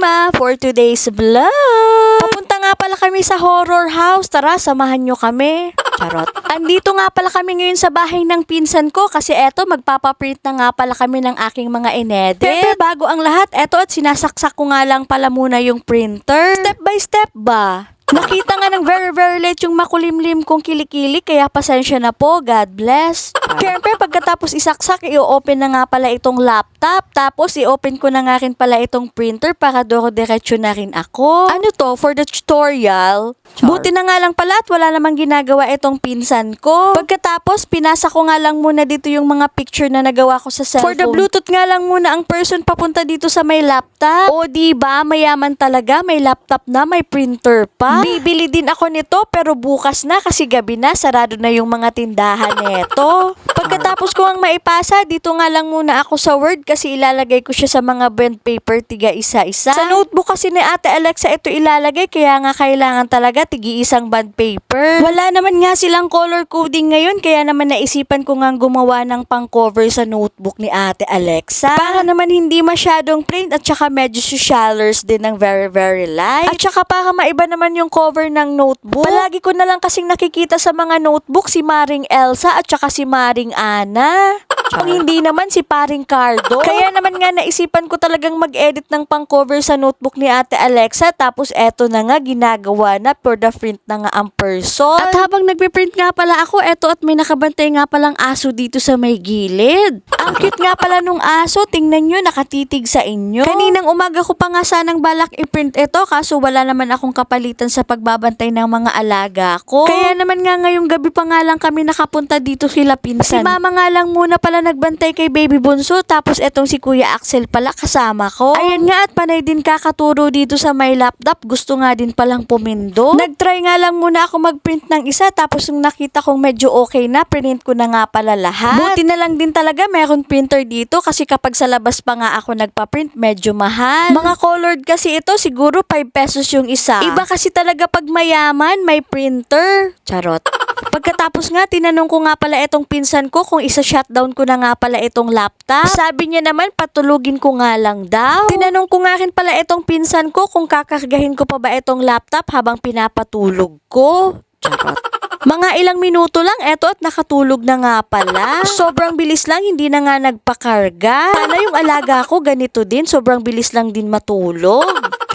Mima for today's vlog. Papunta nga pala kami sa horror house. Tara, samahan nyo kami. Charot. Andito nga pala kami ngayon sa bahay ng pinsan ko kasi eto magpapaprint na nga pala kami ng aking mga inedit. Siyempre, bago ang lahat, eto at sinasaksak ko nga lang pala muna yung printer. Step by step ba? Nakita nga ng very very late yung makulimlim kong kilikili kaya pasensya na po, God bless. Siyempre pagkatapos isaksak, i-open na nga pala itong laptop. Tapos i-open ko na nga rin pala itong printer para doro-diretso na rin ako. Ano to, for the tutorial? Buti na nga lang pala at wala namang ginagawa itong pinsan ko. Pagkatapos, pinasa ko nga lang muna dito yung mga picture na nagawa ko sa cellphone. For the Bluetooth nga lang muna ang person papunta dito sa may laptop. O di ba mayaman talaga, may laptop na, may printer pa. Bibili din ako nito pero bukas na kasi gabi na, sarado na yung mga tindahan nito. Pagkatapos ko ang maipasa, dito nga lang muna ako sa Word kasi ilalagay ko siya sa mga bond paper tiga isa-isa. Sa notebook kasi ni Ate Alexa ito ilalagay kaya nga kailangan talaga tigi isang bond paper. Wala naman nga silang color coding ngayon kaya naman naisipan ko nga gumawa ng pang cover sa notebook ni Ate Alexa. Para naman hindi masyadong plain at saka medyo shallows din ng very very light. At saka para maiba naman yung cover ng notebook. Palagi ko na lang kasing nakikita sa mga notebook si Maring Elsa at saka si Maring Ana. Kung hindi naman si Paring Cardo. Kaya naman nga naisipan ko talagang mag-edit ng pang-cover sa notebook ni Ate Alexa tapos eto na nga ginagawa na for the print na nga ang person. At habang nagpiprint nga pala ako, eto at may nakabantay nga palang aso dito sa may gilid. Ang cute nga pala nung aso, tingnan nyo, nakatitig sa inyo. Kaninang umaga ko pa nga sanang balak i-print ito kaso wala naman akong kapalitan sa pagbabantay ng mga alaga ko. Kaya naman nga ngayong gabi pa nga lang kami nakapunta dito sila pinsan. Si mama nga lang muna pala nagbantay kay baby bunso tapos etong si Kuya Axel pala kasama ko. Ayan nga at panay din kakaturo dito sa my laptop. Gusto nga din palang pumindo. Nagtry nga lang muna ako mag-print ng isa tapos nung nakita kong medyo okay na, print ko na nga pala lahat. Buti na lang din talaga meron printer dito kasi kapag sa labas pa nga ako nagpa-print, medyo mahal. Mga colored kasi ito, siguro 5 pesos yung isa. Iba kasi talaga pag mayaman, may printer. Charot. Pagkatapos nga, tinanong ko nga pala itong pinsan ko kung isa-shutdown ko na nga pala itong laptop. Sabi niya naman, patulugin ko nga lang daw. Tinanong ko nga rin pala itong pinsan ko kung kakargahin ko pa ba itong laptop habang pinapatulog ko. Charot. Mga ilang minuto lang, eto at nakatulog na nga pala. Sobrang bilis lang, hindi na nga nagpakarga. Sana yung alaga ko ganito din, sobrang bilis lang din matulog.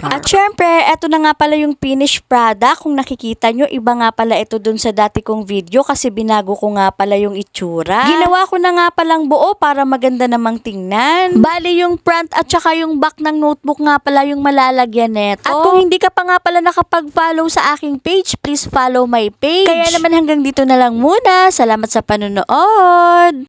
At syempre, eto na nga pala yung finished product. Kung nakikita nyo, iba nga pala ito dun sa dati kong video kasi binago ko nga pala yung itsura. Ginawa ko na nga palang buo para maganda namang tingnan. Bali yung front at saka yung back ng notebook nga pala yung malalagyan neto. At kung hindi ka pa nga pala nakapag-follow sa aking page, please follow my page. Kaya naman hanggang dito na lang muna. Salamat sa panonood.